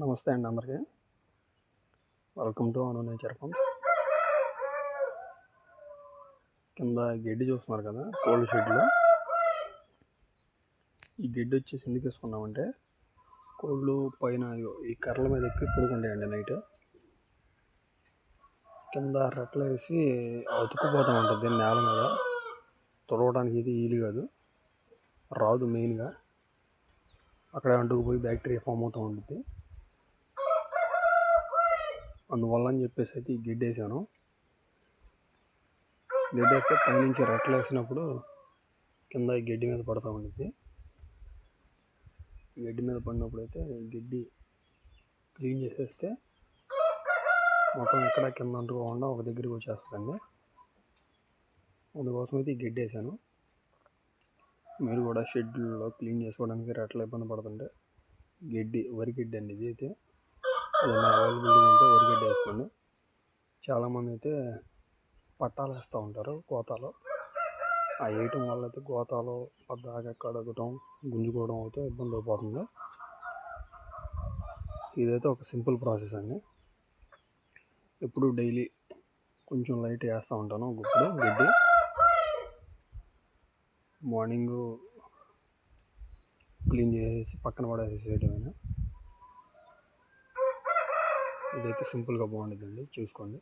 నమస్తే అండి అందరికీ. Welcome to Anu nature farms కింద గడ్డి చూస్తున్నారు కదా కోల్డ్ షెడ్లో ఈ గడ్డి వచ్చేసి ఎందుకు వేసుకున్నామంటే కోళ్ళు పైన ఈ కర్రల మీద ఎక్కి పడుకుంటాయండి నైట్ కింద రెట్లు వేసి అతుక్కుపోతూ ఉంటుంది నేల మీద. తుడవడానికి ఇది ఈలు కాదు. రాదు మెయిన్గా అక్కడ అంటుకుపోయి బ్యాక్టీరియా ఫామ్ అవుతూ ఉంటుంది. అందువల్ల అని చెప్పేసి అయితే ఈ గిడ్డ వేసాను. గిడ్డ వేస్తే పైనుంచి రెట్లు వేసినప్పుడు కింద గడ్డి మీద పడతా ఉండిద్ది గడ్డి మీద పడినప్పుడు అయితే గడ్డి క్లీన్ చేసేస్తే మొత్తం ఎక్కడ కింద అంటుకోకుండా ఒక దగ్గరికి వచ్చేస్తుందండి. అందుకోసం అయితే ఈ గడ్డి వేసాను. మీరు కూడా షెడ్యూల్లో క్లీన్ చేసుకోవడానికి రెట్ల ఇబ్బంది పడుతుంటే గడ్డి వరి గడ్డి అండి ఇది అయితే. ఏదైనా అవైలబిలిటీ చాలామంది అయితే పట్టాలు వేస్తూ ఉంటారు గోతాలో ఆ వేయటం వల్ల అయితే గోతాలో పద్దాగా కడగటం గుంజుకోవడం అయితే ఇబ్బంది అయిపోతుంది. ఇదైతే ఒక సింపుల్ ప్రాసెస్ అండి. ఎప్పుడు డైలీ కొంచెం లైట్ వేస్తూ ఉంటాను గుప్పుడు గడ్డి. మార్నింగ్ క్లీన్ చేసేసి పక్కన పడేసేసేయటమైనా. ఇదైతే సింపుల్గా బాగుంటుందండి చూసుకోండి.